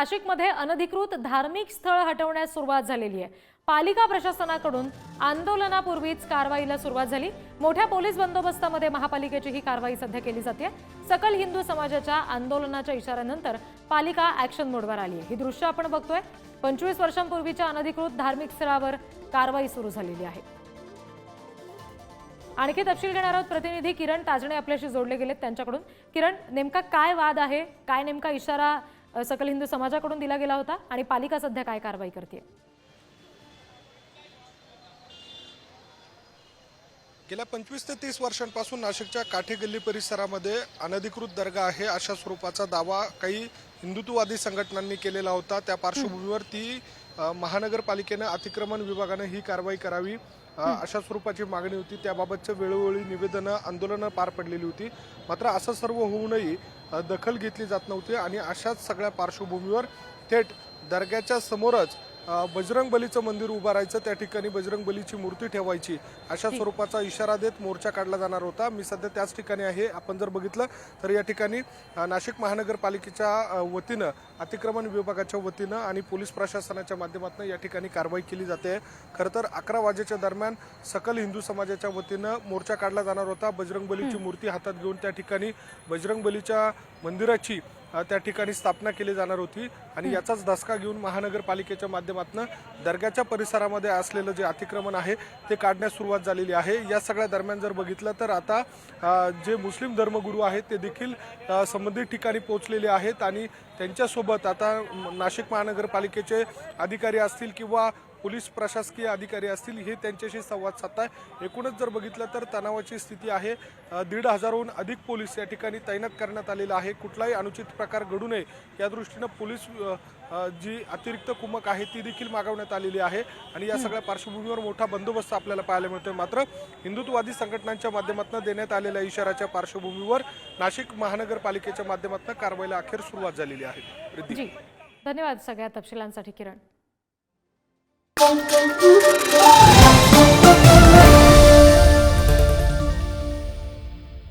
नाशिकमध्ये अनधिकृत धार्मिक स्थळ हटवण्यास सुरुवात झालेली आहे. पालिका प्रशासनाकडून आंदोलनापूर्वीच कारवाईला सुरुवात झाली. मोठ्या पोलीस बंदोबस्तामध्ये महापालिकेची ही कारवाई सध्या केली जाते. सकल हिंदू समाजाच्या आंदोलनाच्या इशाऱ्यानंतर पालिका ऍक्शन मोडवर आली आहे. ही दृश्य आपण बघतोय. पंचवीस वर्षांपूर्वीच्या अनधिकृत धार्मिक स्थळावर कारवाई सुरू झालेली आहे. आणखी तपशील घेणार आहोत. प्रतिनिधी किरण ताजणे आपल्याशी जोडले गेलेत त्यांच्याकडून. किरण नेमका काय वाद आहे? काय नेमका इशारा सकल हिंदू समाजाकडून दिला गेला होता आणि पालिका सध्या काय कारवाई करते गेल्या पंचवीस ते तीस वर्षांपासून नाशिकच्या काठेगल्ली परिसरामध्ये अनधिकृत दर्गा आहे अशा स्वरूपाचा दावा काही हिंदुत्ववादी संघटनांनी केलेला होता. त्या पार्श्वभूमीवर ती महानगरपालिकेनं अतिक्रमण विभागानं ही कारवाई करावी अशा स्वरूपाची मागणी होती. त्याबाबतचं वेळोवेळी निवेदनं आंदोलनं पार पडलेली होती. मात्र असं सर्व होऊनही दखल घेतली जात नव्हती आणि अशाच सगळ्या पार्श्वभूमीवर थेट दर्ग्याच्या समोरच बजरंग बलीचं मंदिर उभारायचं त्या ठिकाणी बजरंग बलीची मूर्ती ठेवायची अशा स्वरूपाचा इशारा देत मोर्चा काढला जाणार होता. मी सध्या त्याच ठिकाणी आहे. आपण जर बघितलं तर या ठिकाणी नाशिक महानगरपालिकेच्या वतीनं अतिक्रमण विभागाच्या वतीनं आणि पोलीस प्रशासनाच्या माध्यमातून या ठिकाणी कारवाई केली जाते. खरं तर अकरा वाजेच्या दरम्यान सकल हिंदू समाजाच्या वतीनं मोर्चा काढला जाणार होता. बजरंग बलीची मूर्ती हातात घेऊन त्या ठिकाणी बजरंग बलीच्या मंदिराची त्या ठिकाणी स्थापना केली जाणार होती. आणि याचाच धसका घेऊन महानगरपालिकेच्या माध्यमातून दर्ग्याच्या परिसरामध्ये असलेलं जे अतिक्रमण आहे ते काढण्यास सुरुवात झालेली आहे. या सगळ्या दरम्यान जर बघितलं तर आता जे मुस्लिम धर्मगुरू आहेत ते देखील संबंधित ठिकाणी पोहोचलेले आहेत. आणि त्यांच्यासोबत आता नाशिक महानगरपालिकेचे अधिकारी असतील किंवा पोलीस प्रशासकीय अधिकारी असतील हे त्यांच्याशी संवाद साधताय. एकूणच जर बघितलं तर तणावाची स्थिती आहे. दीड हजारहून अधिक पोलीस या ठिकाणी तैनात करण्यात आलेला आहे. कुठलाही अनुचित प्रकार घडू नये या दृष्टीनं पोलीस जी अतिरिक्त कुमक आहे ती देखील मागवण्यात आलेली आहे. आणि या सगळ्या पार्श्वभूमीवर मोठा बंदोबस्त आपल्याला पाहायला मिळतोय. मात्र हिंदुत्ववादी संघटनांच्या माध्यमातून देण्यात आलेल्या इशाराच्या पार्श्वभूमीवर नाशिक महानगरपालिकेच्या माध्यमातून कारवाईला अखेर सुरुवात झालेली आहे. धन्यवाद सगळ्या तपशिलांसाठी किरण. Thank you.